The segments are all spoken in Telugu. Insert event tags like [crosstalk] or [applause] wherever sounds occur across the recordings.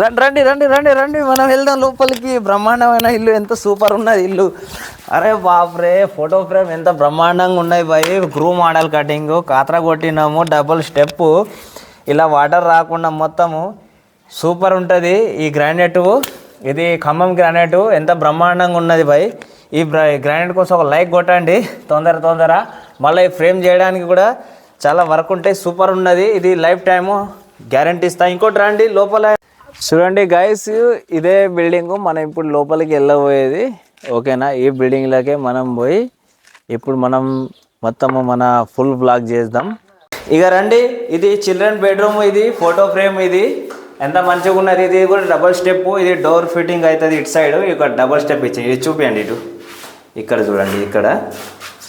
రండి రండి రండి రండి రండి. మనం వెళ్దాం లోపలికి. బ్రహ్మాండమైన ఇల్లు ఎంత సూపర్ ఉన్నది ఇల్లు. అరే బాప్రే ఫోటో ఫ్రేమ్ ఎంత బ్రహ్మాండంగా ఉన్నాయి భయ్ గ్రూ మోడల్ కటింగ్ కాత్ర కొట్టినాము డబుల్ స్టెప్ ఇలా వాటర్ రాకుండా మొత్తము సూపర్ ఉంటుంది. ఈ గ్రానైట్ ఇది ఖమ్మం గ్రానైట్ ఎంత బ్రహ్మాండంగా ఉన్నది బాయ్ ఈ గ్రానైట్ కోసం ఒక లైక్ కొట్టండి. తొందర తొందర. మళ్ళీ ఈ ఫ్రేమ్ చేయడానికి కూడా చాలా వర్క్ ఉంటాయి. సూపర్ ఉన్నది. ఇది లైఫ్ టైము గ్యారంటీ ఇస్తా. ఇంకోటి రండి లోపల చూడండి గైస్ ఇదే బిల్డింగ్ మనం ఇప్పుడు లోపలికి వెళ్ళబోయేది. ఓకేనా? ఈ బిల్డింగ్లోకే మనం పోయి ఇప్పుడు మనం మొత్తము మన ఫుల్ బ్లాక్ చేద్దాం. ఇక రండి ఇది చిల్డ్రన్ బెడ్రూమ్ ఇది ఫోటో ఫ్రేమ్ ఇది. ఎంత మంచిగా ఉన్నది? ఇది కూడా డబల్ స్టెప్ ఇది డోర్ ఫిట్టింగ్ అవుతుంది ఇటు సైడ్ ఇక్కడ డబల్ స్టెప్ ఇచ్చింది ఇది చూపించండి ఇటు. ఇక్కడ చూడండి ఇక్కడ.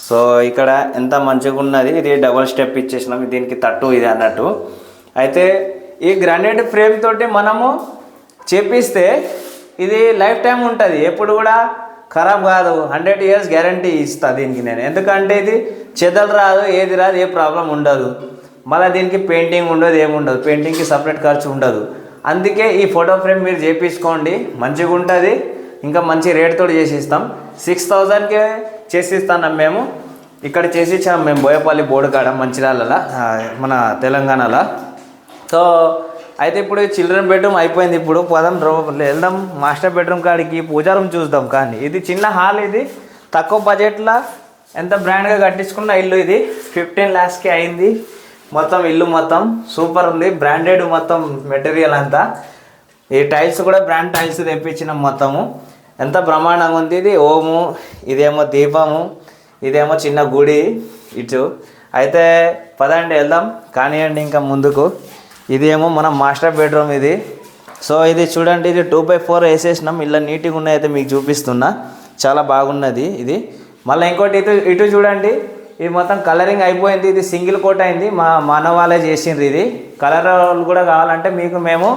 సో ఇక్కడ ఎంత మంచిగా ఉన్నది? ఇది డబల్ స్టెప్ ఇచ్చేసినాం. దీనికి తట్టు ఇది అన్నట్టు. అయితే ఈ గ్రానైట్ ఫ్రేమ్ తోటి మనము చేపిస్తే ఇది లైఫ్ టైం ఉంటుంది. ఎప్పుడు కూడా ఖరాబ్ కాదు. హండ్రెడ్ ఇయర్స్ గ్యారంటీ ఇస్తా దీనికి నేను. ఎందుకంటే ఇది చెదలు రాదు ఏది రాదు ఏ ప్రాబ్లం ఉండదు. మళ్ళీ దీనికి పెయింటింగ్ ఉండదు ఏముండదు పెయింటింగ్కి సపరేట్ ఖర్చు ఉండదు. అందుకే ఈ ఫోటో ఫ్రేమ్ మీరు చేపించుకోండి మంచిగా ఉంటుంది. ఇంకా మంచి రేట్తో చేసిస్తాం. సిక్స్ థౌజండ్కే చేసిస్తాం మేము. ఇక్కడ చేసి ఇచ్చాం మేము బోయపల్లి బోర్డు కాడ మంచిర్యాలలో మన తెలంగాణలో. సో అయితే ఇప్పుడు చిల్డ్రన్ బెడ్రూమ్ అయిపోయింది. ఇప్పుడు పదం వెళ్దాం. మాస్టర్ బెడ్రూమ్ కాడికి పూజా రూమ్ చూద్దాం. కానీ ఇది చిన్న హాల్ ఇది. తక్కువ బడ్జెట్లో ఎంత బ్రాండ్గా కట్టించుకున్న ఇల్లు ఇది. ఫిఫ్టీన్ ల్యాక్స్కి అయింది. మొత్తం ఇల్లు మొత్తం సూపర్ ఉంది. బ్రాండెడ్ మొత్తం మెటీరియల్ అంతా. ఈ టైల్స్ కూడా బ్రాండ్ టైల్స్ తెప్పించినాం మొత్తము. ఎంత బ్రహ్మాండంగా ఉంది ఇది. ఓము ఇదేమో దీపము ఇదేమో చిన్న గుడి. ఇటు. అయితే పదండి వెళ్దాం. కానివ్వండి ఇంకా ముందుకు. ఇదేమో మన మాస్టర్ బెడ్రూమ్ ఇది. సో ఇది చూడండి ఇది టూ బై ఫోర్ వేసేసినాం. ఇలా నీట్గా ఉన్నాయి అయితే మీకు చూపిస్తున్నా. చాలా బాగున్నది ఇది. మళ్ళీ ఇంకోటి ఇటు ఇటు చూడండి. ఇది మొత్తం కలరింగ్ అయిపోయింది. ఇది సింగిల్ కోట్ అయింది. మా మానవాళ్ళే చేసిండ్రు ఇది. కలర్ వాళ్ళు కూడా కావాలంటే మీకు మేము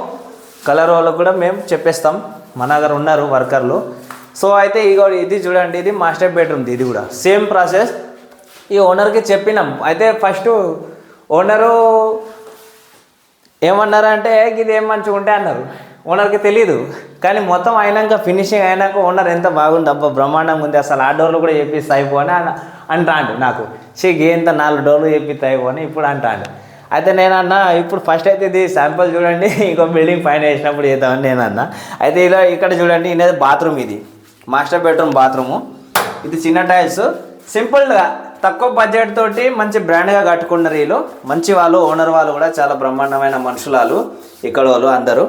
కలర్ వాళ్ళకు కూడా మేము చెప్పేస్తాం. మన దగ్గర ఉన్నారు వర్కర్లు. సో అయితే ఇగో ఇది చూడండి ఇది మాస్టర్ బెడ్రూమ్ ఇది కూడా. Same process. ఈ ఓనర్కి చెప్పినాం. అయితే ఫస్ట్ ఓనరు ఏమన్నారంటే ఇది ఏం మంచిగా ఉంటే అన్నారు. ఓనర్కి తెలియదు కానీ మొత్తం అయినాక ఫినిషింగ్ అయినాక ఓనర్ ఎంత బాగుంది అబ్బా బ్రహ్మాండంగా ఉంది. అసలు ఆ డోర్లు కూడా చేపిస్తే అయిపోని అని అంటాండు నాకు. షీకి ఎంత నాలుగు డోర్లు చేపిస్తే అయిపోని ఇప్పుడు అంటాండు. అయితే నేను అన్న ఇప్పుడు ఫస్ట్ అయితే ఇది శాంపుల్ చూడండి [laughs] ఇంకో బిల్డింగ్ పైన వేసినప్పుడు చేద్దామని నేను అన్న అయితే ఇలా ఇక్కడ చూడండి ఇది బాత్రూమ్ ఇది. మాస్టర్ బెడ్రూమ్ బాత్రూము ఇది చిన్న టైల్స్ సింపుల్గా తక్కువ బడ్జెట్ తోటి మంచి బ్రాండ్గా కట్టుకున్నారు వీళ్ళు. మంచి వాళ్ళు ఓనర్ వాళ్ళు కూడా చాలా బ్రహ్మాండమైన మనుషులాలు ఇక్కడ వాళ్ళు అందరూ.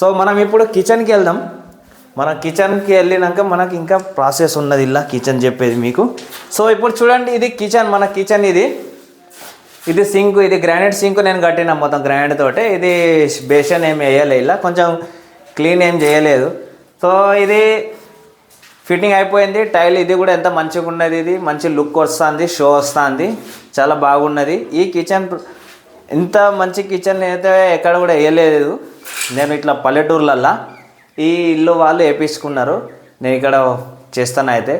సో మనం ఇప్పుడు కిచెన్కి వెళ్దాం. మన కిచెన్కి వెళ్ళినాక మనకి ఇంకా ప్రాసెస్ ఉన్నది ఇలా కిచెన్ చెప్పేది మీకు. సో ఇప్పుడు చూడండి ఇది కిచెన్ మన కిచెన్ ఇది. ఇది సింక్ ఇది గ్రానైట్ సింక్ నేను కట్టిన మొత్తం గ్రానైట్ తోటే. ఇది బేషన్ ఏం వేయలే ఇలా. కొంచెం క్లీన్ ఏం చేయలేదు. సో ఇది ఫిట్టింగ్ అయిపోయింది. టైల్ ఇది కూడా ఎంత మంచిగా ఉన్నది ఇది. మంచి లుక్ వస్తుంది షో వస్తుంది. చాలా బాగున్నది. ఈ కిచెన్ ఇంత మంచి కిచెన్ అయితే ఎక్కడ కూడా వేయలేదు. నేను ఇట్లా పల్లెటూర్లల్లో ఈ ఇల్లు వాళ్ళు వేపించుకున్నారు నేను ఇక్కడ చేస్తాను అయితే.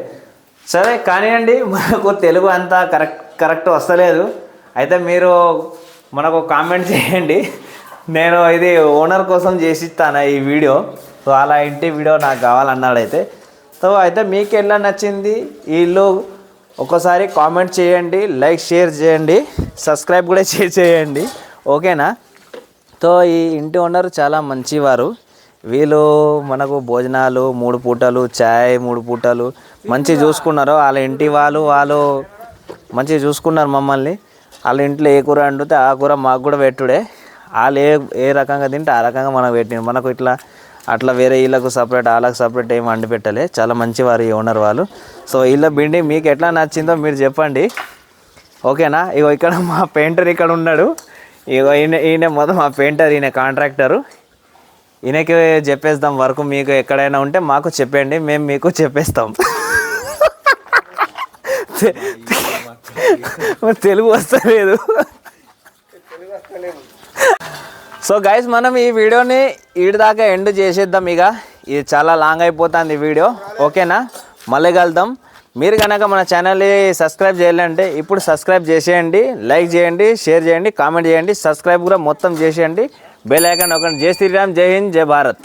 సరే కానివ్వండి మనకు తెలుగు అంతా కరెక్ట్ కరెక్ట్ వస్తలేదు. అయితే మీరు మనకు కామెంట్ చేయండి. నేను ఇది ఓనర్ కోసం చేసి ఇస్తాను ఈ వీడియో. సో అలా ఇంటి వీడియో నాకు కావాలన్నాడైతే. సో అయితే మీకు ఎలా నచ్చింది? వీళ్ళు ఒక్కసారి ఒకసారి కామెంట్ చేయండి లైక్ షేర్ చేయండి సబ్స్క్రైబ్ కూడా షేర్ చేయండి. ఓకేనా సో ఈ ఇంటి ఓనర్ చాలా మంచివారు. వీళ్ళు మనకు భోజనాలు మూడు పూటలు చాయ్ మూడు పూటలు మంచి చూసుకున్నారు. వాళ్ళ ఇంటి వాళ్ళు వాళ్ళు మంచిగా చూసుకున్నారు మమ్మల్ని. వాళ్ళ ఇంట్లో ఏ కూర వండితే ఆ కూర మాకు కూడా పెట్టుడే. వాళ్ళు ఏ ఏ రకంగా తింటే ఆ రకంగా మనకు పెట్టిండు. మనకు ఇట్లా అట్లా వేరే వీళ్ళకు సపరేట్ వాళ్ళకి సపరేట్ ఏం వండి పెట్టలే. చాలా మంచివారు ఈ ఓనర్ వాళ్ళు. సో వీళ్ళ బిండి మీకు ఎట్లా నచ్చిందో మీరు చెప్పండి. ఓకేనా? ఇగో ఇక్కడ మా పెయింటర్ ఇక్కడ ఉన్నాడు. ఇగో ఈయన ఈయన మొదలు మా పెయింటర్ ఈయన కాంట్రాక్టరు ఈయనకి చెప్పేస్తాం వర్క్ మీకు ఎక్కడైనా ఉంటే మాకు చెప్పండి మేము మీకు చెప్పేస్తాం. తె- [laughs] తెలుగు వస్తలేదు. సో గైస్ మనం ఈ వీడియోని ఈడి దాకా ఎండ్ చేసేద్దాం ఇక. ఇది చాలా లాంగ్ అయిపోతుంది వీడియో. ఓకేనా? మళ్ళీ కలుద్దాం. మీరు కనుక మన ఛానల్ని సబ్స్క్రైబ్ చేయాలంటే ఇప్పుడు సబ్స్క్రైబ్ చేసేయండి లైక్ చేయండి షేర్ చేయండి కామెంట్ చేయండి సబ్స్క్రైబ్ కూడా మొత్తం చేసేయండి. బెల్ ఐకాన్ నొక్కండి జై శ్రీరామ్ జై హింద్ జై భారత్.